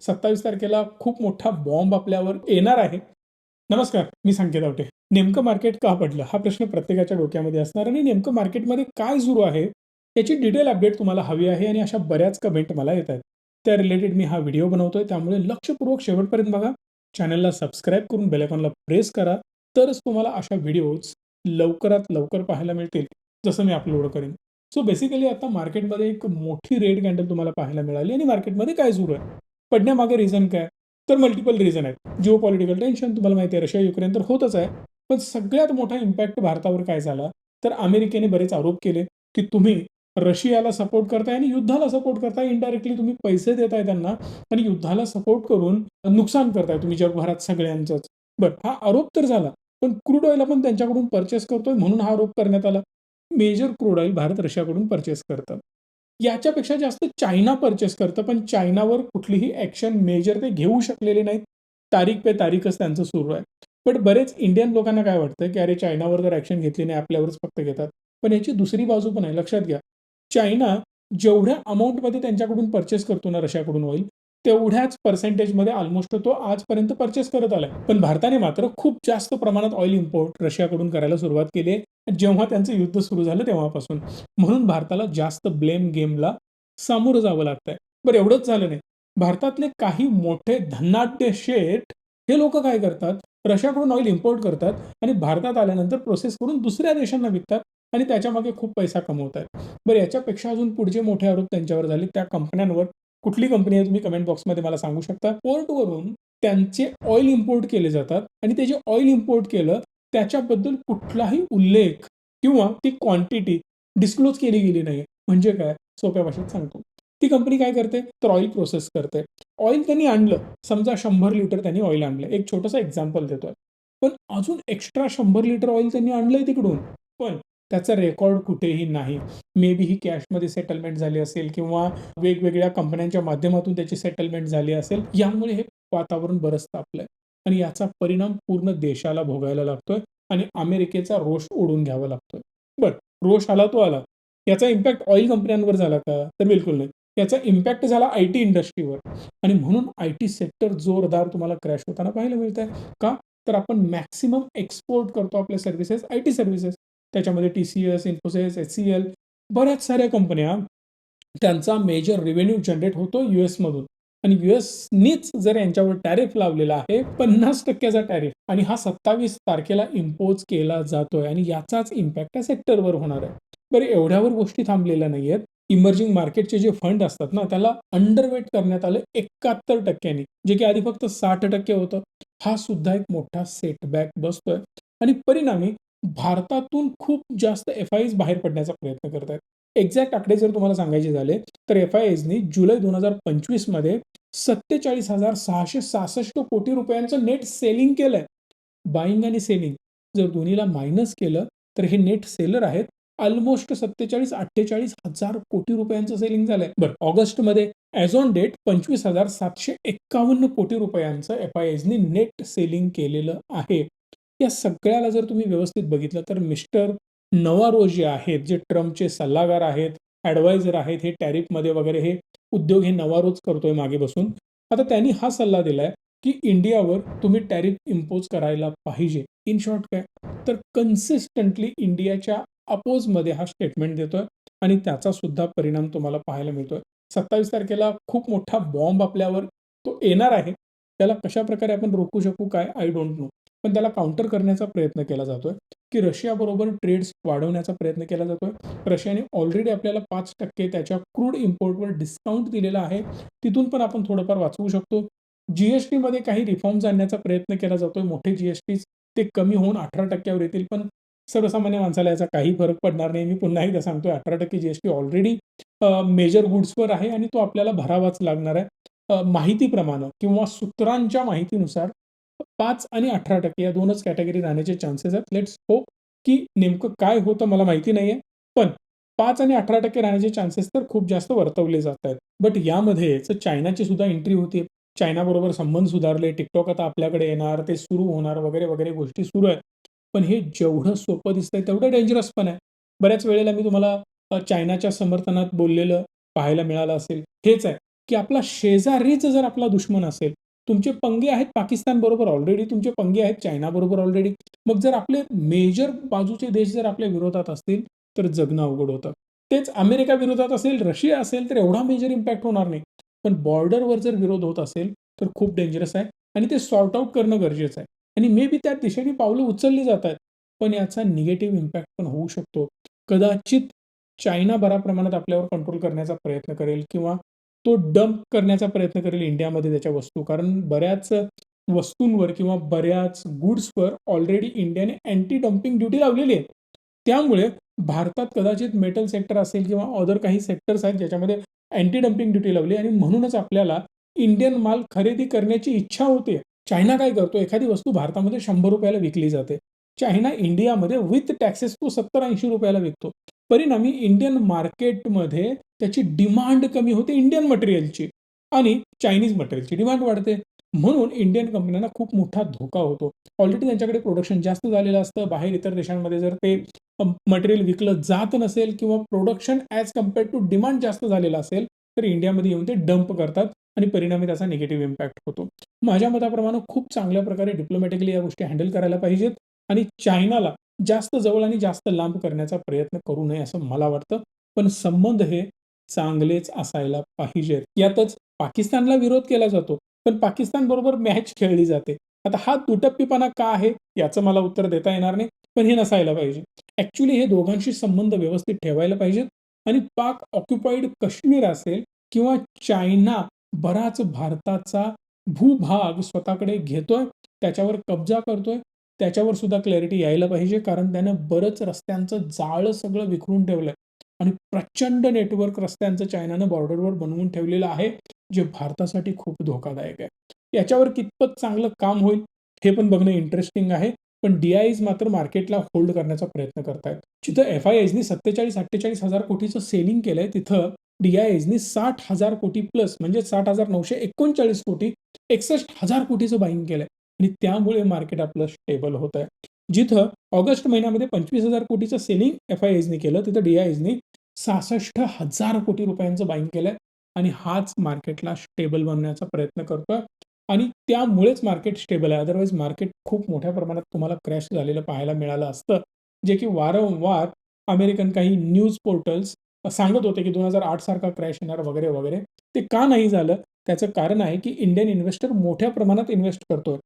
सत्तावीस तारखेला खूप मोठा बॉम्ब आपल्यावर येणार आहे. नमस्कार मी संकेत आवटे. नेमकं मार्केट का पडलं? हा प्रश्न प्रत्येकाच्या डोक्यामध्ये असणार आणि नेमकं मार्केटमध्ये काय सुरू आहे याची डिटेल अपडेट तुम्हाला हवी आहे आणि अशा बऱ्याच कमेंट मला येत आहेत. त्या रिलेटेड मी हा व्हिडिओ बनवतोय त्यामुळे लक्षपूर्वक शेवटपर्यंत बघा. चॅनलला सबस्क्राईब करून बेलायकॉनला प्रेस करा. तरच तुम्हाला अशा व्हिडिओज लवकरात लवकर पाहायला मिळतील जसं मी अपलोड करेन. सो बेसिकली आता मार्केटमध्ये एक मोठी रेड कॅन्डल तुम्हाला पाहायला मिळाली आणि मार्केटमध्ये काय सुरू आहे? पडण्यामागे रिझन काय? तर मल्टिपल रिझन आहेत. जिओ पॉलिटिकल टेन्शन तुम्हाला माहिती आहे रशिया युक्रेन तर होतच आहे. पण सगळ्यात मोठा इम्पॅक्ट भारतावर काय झाला? तर अमेरिकेने बरेच आरोप केले की तुम्ही रशियाला सपोर्ट करताय आणि युद्धाला सपोर्ट करताय. इनडायरेक्टली तुम्ही पैसे देताय त्यांना आणि युद्धाला सपोर्ट करून नुकसान करताय तुम्ही जगभरात सगळ्यांचंच. बरं हा आरोप तर झाला. पण क्रूड ऑइल आपण त्यांच्याकडून परचेस करतोय म्हणून हा आरोप करण्यात आला. मेजर क्रूड ऑइल भारत रशियाकडून परचेस करतं. याच्यापेक्षा जास्त चायना परचेस करतं पण चायनावर कुठलीही ॲक्शन मेजर ते घेऊ शकलेले नाहीत. तारीख पे तारीखच त्यांचं सुरू आहे. पण बरेच इंडियन लोकांना काय वाटतं की अरे चायनावर जर ॲक्शन घेतली नाही आपल्यावरच फक्त घेतात. पण याची दुसरी बाजू पण आहे. लक्षात घ्या. चायना जेवढ्या अमाऊंटमध्ये त्यांच्याकडून परचेस करतो ना रशियाकडून ऑइल तेवढ्याच पर्सेंटेजमध्ये ऑलमोस्ट तो आजपर्यंत परचेस करत आलाय. पण भारताने मात्र खूप जास्त प्रमाणात ऑइल इम्पोर्ट रशियाकडून करायला सुरुवात केली आहे. जेव्हा त्यांचं युद्ध सुरू झालं तेव्हापासून. म्हणून भारताला जास्त ब्लेम गेमला सामोरं जावं लागतंय. बरं एवढंच झालं नाही. भारतातले काही मोठे धनाढ्य शेठ हे लोक काय करतात? रशियाकडून ऑइल इम्पोर्ट करतात आणि भारतात आल्यानंतर प्रोसेस करून दुसऱ्या देशांना विकतात आणि त्याच्यामागे खूप पैसा कमवतात बरं याच्यापेक्षा अजून पुढचे मोठे आरोप त्यांच्यावर झाले. त्या कंपन्यांवर कुठली कंपनी आहे तुम्ही कमेंट बॉक्समध्ये मला सांगू शकता. पोर्टवरून त्यांचे ऑइल इम्पोर्ट केले जातात आणि ते जे ऑइल इम्पोर्ट केलं त्याच्याबद्दल कुठलाही उल्लेख किंवा ती क्वांटिटी डिस्क्लोज केली गेली नाही. म्हणजे काय? सोप्या भाषेत सांगतो. ती कंपनी काय करते? तर ऑइल प्रोसेस करते. ऑइल त्यांनी आणलं. समजा शंभर लिटर त्यांनी ऑइल आणलं. एक छोटंसं एक्झाम्पल देतोय. पण अजून एक्स्ट्रा शंभर लिटर ऑइल त्यांनी आणलंय तिकडून. पण त्याचा रेकॉर्ड कुठेही नाही. मे बी ही कॅशमध्ये सेटलमेंट झाली असेल किंवा वेगवेगळ्या कंपन्यांच्या माध्यमातून त्याची सेटलमेंट झाली असेल यामुळे हे वातावरण बरंच तापलंय. आणि याचा परिणाम पूर्ण देशाला भोगायला लागतोय आणि अमेरिकेचा रोष ओढून घ्यावा लागतोय. बर रोष आला तो आला. याचा इम्पॅक्ट ऑइल कंपन्यांवर झाला का? तर बिलकुल नाही. याचा इम्पॅक्ट झाला आय टी इंडस्ट्रीवर आणि म्हणून आय टी सेक्टर जोरदार तुम्हाला क्रॅश होताना पाहायला मिळत आहे का? तर आपण मॅक्सिमम एक्सपोर्ट करतो आपल्या सर्व्हिसेस आय टी सर्व्हिसेस त्याच्यामध्ये T C S Infosys H C L बऱ्याच साऱ्या कंपन्या त्यांचा मेजर रेव्हेन्यू जनरेट होतो यू एसमधून आणि यू एसनीच जर यांच्यावर टॅरिफ लावलेला आहे पन्नास टक्क्याचा टॅरिफ आणि हा सत्तावीस तारखेला इम्पोज केला जातोय आणि याचाच इम्पॅक्ट त्या सेक्टरवर होणार आहे. बरं एवढ्यावर गोष्टी थांबलेल्या नाही आहेत इमर्जिंग मार्केटचे जे फंड असतात ना त्याला अंडरवेट करण्यात आलं एकाहत्तर टक्क्यांनी. जे की आधी फक्त साठ टक्के होतं. हा सुद्धा एक मोठा सेटबॅक बसतोय. आणि परिणामी भारतातून खूप जास्त एफ आय बाहेर पडण्याचा प्रयत्न करत आहेत एक्झॅक्ट आकडे जर तुम्हाला सांगायचे झाले तर एफ आय एसने जुलै दोन हजार पंचवीसमध्ये सत्तेचाळीस हजार सहाशे सहासष्ट कोटी रुपयांचं नेट सेलिंग केलंय. बाईंग आणि सेलिंग जर दोन्हीला मायनस केलं तर हे नेट सेलर आहेत. ऑलमोस्ट सत्तेचाळीस अठ्ठेचाळीस हजार कोटी रुपयांचं सेलिंग झालंय. बरं ऑगस्टमध्ये ॲज ऑन डेट पंचवीस हजार सातशे एक्कावन्न कोटी रुपयांचं एफ आय एसने नेट सेलिंग केलेलं आहे. या सगळ्याला जर तुम्ही व्यवस्थित बघितलं तर मिस्टर नवारो जे आहेत जे ट्रम्पचे सल्लागार आहेत ॲडवायझर आहेत हे टॅरिफमध्ये वगैरे हे उद्योग हे नवारोच करतोय मागे बसून. आता त्यांनी हा सल्ला दिलाय की इंडियावर तुम्ही टॅरिफ इम्पोज करायला पाहिजे. इन शॉर्ट काय? तर कन्सिस्टंटली इंडियाच्या अपोजमध्ये हा स्टेटमेंट देतोय आणि त्याचा सुद्धा परिणाम तुम्हाला पाहायला मिळतोय. सत्तावीस तारखेला खूप मोठा बॉम्ब आपल्यावर तो येणार आहे. त्याला कशा प्रकारे आपण रोखू शकू काय? आय डोंट नो पण त्याला काउंटर करण्याचा प्रयत्न केला जातोय. की रशियाबरोबर ट्रेड्स वाढवण्याचा प्रयत्न केला जातोय. रशियाने ऑलरेडी आपल्याला पाच टक्के त्याच्या क्रूड इम्पोर्टवर डिस्काउंट दिलेला आहे. तिथून पण आपण थोडंफार वाचवू शकतो. जीएसटीमध्ये काही रिफॉर्म्स आणण्याचा प्रयत्न केला जातोय. मोठे जीएसटी ते कमी होऊन अठरा टक्क्यावर येतील. पण सर्वसामान्य माणसाला याचा काही फरक पडणार नाही. मी पुन्हा एकदा सांगतोय अठरा टक्के जीएसटी ऑलरेडी मेजर गुड्सवर आहे आणि तो आपल्याला भरावाच लागणार आहे. माहितीप्रमाणे किंवा सूत्रांच्या माहितीनुसार पाच आणि अठरा टक्के या दोनच कॅटेगरी राहण्याचे चान्सेस आहेत. लेट्स होप की नेमकं काय होतं मला माहिती नाही आहे पण पाच आणि अठरा टक्के राहण्याचे चान्सेस तर खूप जास्त वर्तवले जात आहेत. बट यामध्ये चायनाची सुद्धा एंट्री होती. चायनाबरोबर संबंध सुधारले. टिकटॉक आता आपल्याकडे येणार. ते सुरू होणार. वगैरे वगैरे गोष्टी सुरू आहेत. पण हे जेवढं सोपं दिसतंय तेवढं डेंजरस पण आहे. बऱ्याच वेळेला मी तुम्हाला चायनाच्या समर्थनात बोललेलं पाहायला मिळालं असेल. हेच आहे की आपला शेजारीच जर आपला दुश्मन असेल तुमचे पंगे आहेत पाकिस्तान बरोबर ऑलरेडी तुमचे पंगे आहेत चायना बरोबर ऑलरेडी मग जर आपले मेजर बाजूचे देश जर आपल्या विरोधात असतील तर जगणं अवघड होतं. तेच अमेरिका विरोधात असेल रशिया असेल तर एवढा मेजर इम्पॅक्ट होणार नाही. पण बॉर्डरवर जर विरोध होत असेल तर खूप डेंजरस आहे आणि ते सॉर्ट आउट करणं गरजेचं आहे. आणि मे बी त्या दिशेने पावलं उचलली जात आहेत पण याचा निगेटिव्ह इम्पॅक्ट पण होऊ शकतो. कदाचित चायना बऱ्या प्रमाणात आपल्यावर कंट्रोल करण्याचा प्रयत्न करेल किंवा तो डंप करण्याचा प्रयत्न करेल इंडियामध्ये त्याच्या वस्तू. कारण बऱ्याच वस्तूंवर किंवा बऱ्याच गुड्सवर ऑलरेडी इंडियाने अँटी डम्पिंग ड्युटी लावलेली आहे. त्यामुळे भारतात कदाचित मेटल सेक्टर असेल किंवा अदर काही सेक्टर्स आहेत ज्याच्यामध्ये अँटी डम्पिंग ड्युटी लावली आणि म्हणूनच आपल्याला इंडियन माल खरेदी करण्याची इच्छा होते. चायना काय करतो? एखादी वस्तू भारतामध्ये शंभर रुपयाला विकली जाते. चायना इंडियामध्ये विथ टॅक्सेस तो सत्तर ऐंशी रुपयाला विकतो. परिणामी इंडियन मार्केटमध्ये त्याची डिमांड कमी होते इंडियन मटेरियलची आणि चायनीज मटेरियलची डिमांड वाढते. म्हणून इंडियन कंपन्यांना खूप मोठा धोका होतो. ऑलरेडी त्यांच्याकडे प्रोडक्शन जास्त झालेलं असतं. बाहेर इतर देशांमध्ये जर ते मटेरियल विकलं जात नसेल किंवा production as compare to demand जास्त झालेलं असेल तर इंडियामध्ये येऊन ते डंप करतात आणि परिणामी त्याचा निगेटिव्ह इम्पॅक्ट होतो. माझ्या मताप्रमाणे खूप चांगल्या प्रकारे डिप्लोमॅटिकली या गोष्टी हँडल करायला पाहिजेत. आणि चायनाला जास्त जवळ आणि जास्त लांब करण्याचा प्रयत्न करू नये असं मला वाटतं. पण संबंध हे चांगलेच असायला पाहिजेत. यातच पाकिस्तानला विरोध केला जातो. पण पाकिस्तान बरोबर मॅच खेळली जाते. आता हा दुटप्पीपणा का आहे याचं मला उत्तर देता येणार नाही पण हे नसायला पाहिजे. ऍक्च्युली हे दोघांशी संबंध व्यवस्थित ठेवायला पाहिजेत. आणि पाक ऑक्युपाईड काश्मीर असेल किंवा चायना बराच भारताचा भूभाग स्वतःकडे घेतोय त्याच्यावर कब्जा करतोय त्याच्यावर सुद्धा क्लॅरिटी यायला पाहिजे. कारण त्यानं बरंच रस्त्यांचं जाळं सगळं विखरून ठेवलंय. आणि प्रचंड नेटवर्क रस्त्यांचं चायनानं बॉर्डरवर बनवून ठेवलेलं आहे जे भारतासाठी खूप धोकादायक आहे. याच्यावर कितपत चांगलं काम होईल हे पण बघणं इंटरेस्टिंग आहे. पण डीआयज मात्र मार्केटला होल्ड करण्याचा प्रयत्न करतायत. जिथं एफ आय एजनी सत्तेचाळीस अठ्ठेचाळीस हजार कोटीचं सेलिंग केलंय तिथं डीआयएजनी साठ हजार कोटी प्लस म्हणजे साठ हजार नऊशे एकोणचाळीस कोटी एकसष्ट हजार कोटीचं बाईंग केलंय. आणि त्यामुळे मार्केट आपलं स्टेबल होत आहे. जिथं ऑगस्ट महिन्यामध्ये पंचवीस हजार कोटीचं सेलिंग एफ आय एजनी केलं तिथं डी आय डीआयएजनी सहासष्ट हजार कोटी रुपयांचं बाईंग केलंय आणि हाच मार्केटला स्टेबल बनवण्याचा प्रयत्न करतोय. आणि त्यामुळेच मार्केट स्टेबल आहे. अदरवाईज मार्केट खूप मोठ्या प्रमाणात तुम्हाला क्रॅश झालेलं पाहायला मिळालं असतं. जे की वारंवार अमेरिकन काही न्यूज पोर्टल्स सांगत होते की दोन हजार आठ सारखा क्रॅश येणार वगैरे वगैरे. ते का नाही झालं? त्याचं कारण आहे की इंडियन इन्व्हेस्टर मोठ्या प्रमाणात इन्व्हेस्ट करतोय.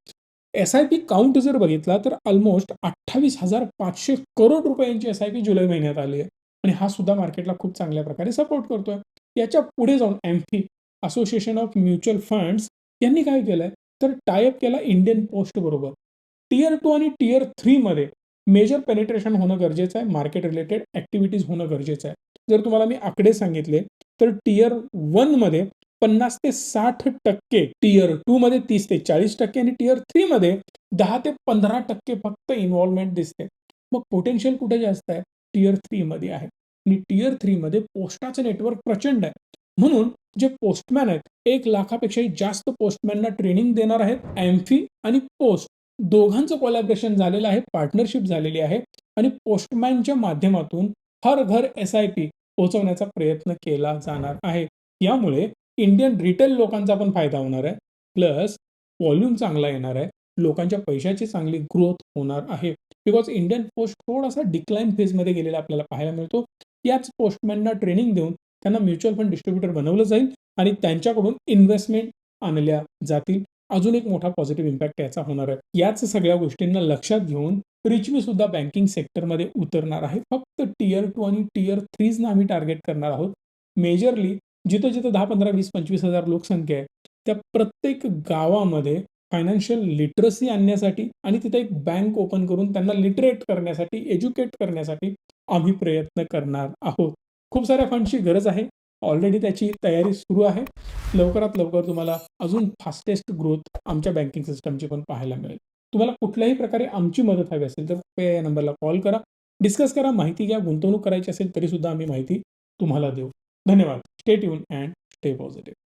एस आय पी काउंट जर बघितला तर ऑलमोस्ट अठ्ठावीस हजार पाचशे करोड रुपयांची एस आय पी जुलै महिन्यात आली आहे. आणि हा सुद्धा मार्केटला खूप चांगल्या प्रकारे सपोर्ट करतोय. याच्यापुढे जाऊन AMFI association of mutual funds यांनी काय केलंय? तर टायअप केला इंडियन पोस्ट बरोबर. टीयर टू आणि टीयर थ्रीमध्ये मेजर पेनिट्रेशन होणं गरजेचं आहे. मार्केट रिलेटेड ॲक्टिव्हिटीज होणं गरजेचं आहे. जर तुम्हाला मी आकडे सांगितले तर टीयरमध्ये पन्नास ते साठ टक्के टीयर टू मध्ये तीस ते चाळीस टक्के आणि टीयर थ्री मध्ये दहा ते पंधरा टक्के फक्त इन्व्हॉल्वमेंट दिसते. मग पोटेन्शियल कुठे जास्त आहे? टीयर थ्री मध्ये आहे. आणि टीयर थ्री मध्ये पोस्टाचं नेटवर्क प्रचंड आहे. म्हणून जे पोस्टमॅन आहेत एक लाखापेक्षाही जास्त पोस्टमॅनना ट्रेनिंग देणार आहेत एमफी आणि पोस्ट दोघांचं कोलॅबरेशन झालेलं आहे पार्टनरशिप झालेली आहे आणि पोस्टमॅनच्या माध्यमातून हर घर एस आय पी पोहोचवण्याचा प्रयत्न केला जाणार आहे. यामुळे इंडियन रिटेल लोकांचा पण फायदा होणार आहे. प्लस व्हॉल्यूम चांगला येणार आहे. लोकांच्या पैशाची चांगली ग्रोथ होणार आहे. बिकॉज इंडियन पोस्ट थोडासा डिक्लाईन फेजमध्ये गेलेला आपल्याला पाहायला मिळतो. याच पोस्टमॅनना ट्रेनिंग देऊन त्यांना म्युच्युअल फंड डिस्ट्रीब्युटर बनवलं जाईल आणि त्यांच्याकडून इन्व्हेस्टमेंट आणल्या जातील. अजून एक मोठा पॉझिटिव्ह इम्पॅक्ट याचा होणार आहे. याच सगळ्या गोष्टींना लक्षात घेऊन रिचमी सुद्धा बँकिंग सेक्टरमध्ये उतरणार आहे. फक्त टीयर टू आणि टीयर थ्रीजना आम्ही टार्गेट करणार आहोत. मेजरली जिथं जिथं दहा पंधरा वीस पंचवीस हजार लोकसंख्या आहे त्या प्रत्येक गावामध्ये फायनान्शियल लिटरसी आणण्यासाठी आणि तिथे एक बँक ओपन करून त्यांना लिटरेट करण्यासाठी एज्युकेट करण्यासाठी आम्ही प्रयत्न करणार आहोत. खूप साऱ्या फंडची गरज आहे. ऑलरेडी त्याची तयारी सुरू आहे. लवकरात लवकर तुम्हाला अजून फास्टेस्ट ग्रोथ आमच्या बँकिंग सिस्टमची पण पाहायला मिळेल. तुम्हाला कुठल्याही प्रकारे आमची मदत हवी असेल तर कृपया या नंबरला कॉल करा. डिस्कस करा. माहिती घ्या. गुंतवणूक करायची असेल तरी सुद्धा आम्ही माहिती तुम्हाला देऊ. धन्यवाद. Stay tune and stay positive